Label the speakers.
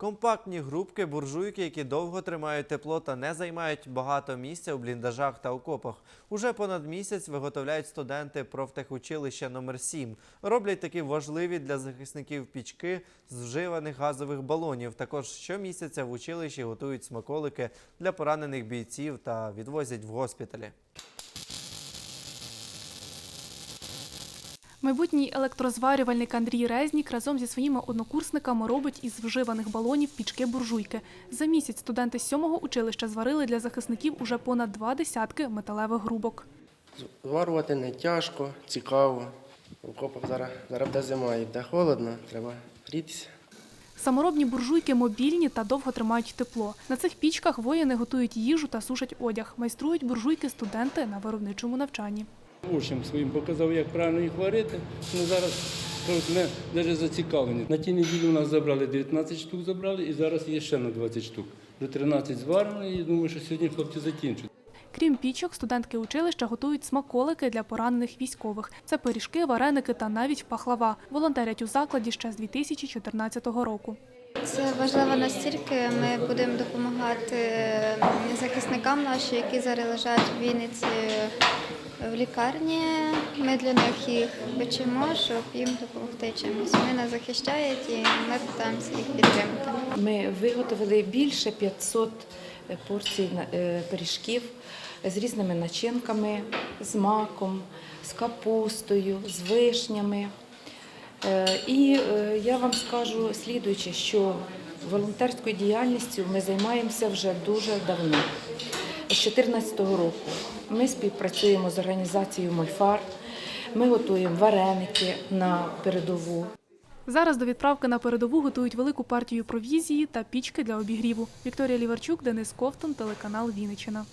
Speaker 1: Компактні грубки, буржуйки, які довго тримають тепло та не займають багато місця у бліндажах та окопах. Уже понад місяць виготовляють студенти профтехучилища номер 7 Роблять такі важливі для захисників пічки з вживаних газових балонів. Також щомісяця в училищі готують смаколики для поранених бійців та відвозять в госпіталі.
Speaker 2: Майбутній електрозварювальник Андрій Резнік разом зі своїми однокурсниками робить із вживаних балонів пічки-буржуйки. За місяць студенти сьомого училища зварили для захисників уже понад два десятки металевих грубок.
Speaker 3: Зварювати не тяжко, цікаво. В окопах зараз, зараз буде зима і буде холодно, треба грітися.
Speaker 2: Саморобні буржуйки мобільні та довго тримають тепло. На цих пічках воїни готують їжу та сушать одяг. Майструють буржуйки студенти на виробничому навчанні.
Speaker 4: Учням своїм показав, як правильно їх варити. Ну, зараз ми навіть зацікавлені. На тій неділі у нас забрали 19 штук забрали і зараз є ще на 20 штук. Вже 13 зварено і думаю, що сьогодні хлопці закінчать.
Speaker 2: Крім пічок, студентки училища готують смаколики для поранених військових. Це пиріжки, вареники та навіть пахлава. Волонтерять у закладі ще з 2014 року.
Speaker 5: Це важливо настільки. Ми будемо допомагати захисникам нашим, які зараз лежать в Вінниці в лікарні. Ми для них їх печемо, щоб їм допомогти чимось. Вони нас захищають і ми намагаємося їх підтримати.
Speaker 6: Ми виготовили більше 500 порцій е, пиріжків з різними начинками, з маком, з капустою, з вишнями. Е, І е, я вам скажу слідуюче, що волонтерською діяльністю ми займаємося вже дуже давно. З 2014 року ми співпрацюємо з організацією Мольфар. Ми готуємо вареники на передову.
Speaker 2: Зараз до відправки на передову готують велику партію провізії та пічки для обігріву. Вікторія Ліварчук, Денис Ковтун, телеканал Вінниччина.